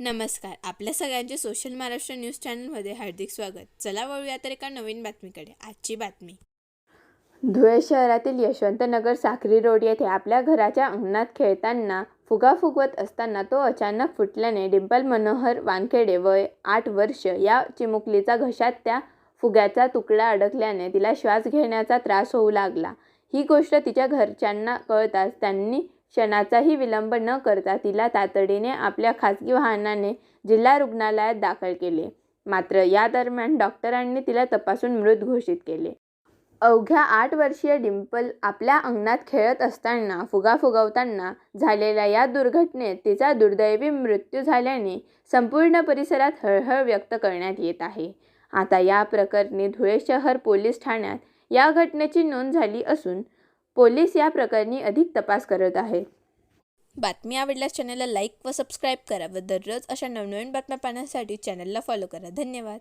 नमस्कार. आपल्या सगळ्यांचे सोशल महाराष्ट्र न्यूज चॅनलमध्ये हार्दिक स्वागत. चला वळूया तर एका नवीन बातमीकडे. आजची बातमी. धुळे शहरातील यशवंतनगर साखरी रोड येथे आपल्या घराच्या अंगणात खेळताना फुगा फुगवत असताना तो अचानक फुटल्याने डिंपल मनोहर वानखेडे वय आठ वर्ष या चिमुकलीचा घशात त्या फुग्याचा तुकडा अडकल्याने तिला श्वास घेण्याचा त्रास होऊ लागला. ही गोष्ट तिच्या घरच्यांना कळताच त्यांनी क्षणाचाही विलंब न करता तिला तातडीने आपल्या खासगी वाहनाने जिल्हा रुग्णालयात दाखल केले. मात्र या दरम्यान डॉक्टरांनी तिला तपासून मृत घोषित केले. अवघ्या आठ वर्षीय डिंपल आपल्या अंगणात खेळत असताना फुगा फुगवताना झालेल्या या दुर्घटनेत तिचा दुर्दैवी मृत्यू झाल्याने संपूर्ण परिसरात हळहळ व्यक्त करण्यात येत आहे. आता या प्रकरणी धुळे शहर पोलीस ठाण्यात या घटनेची नोंद झाली असून पोलीस या प्रकरणी अधिक तपास करत आहे. बातमी आवडल्यास चॅनलला लाईक व सबस्क्राईब करा व दररोज अशा नवनवीन बातम्या पाहण्यासाठी चॅनलला फॉलो करा. धन्यवाद.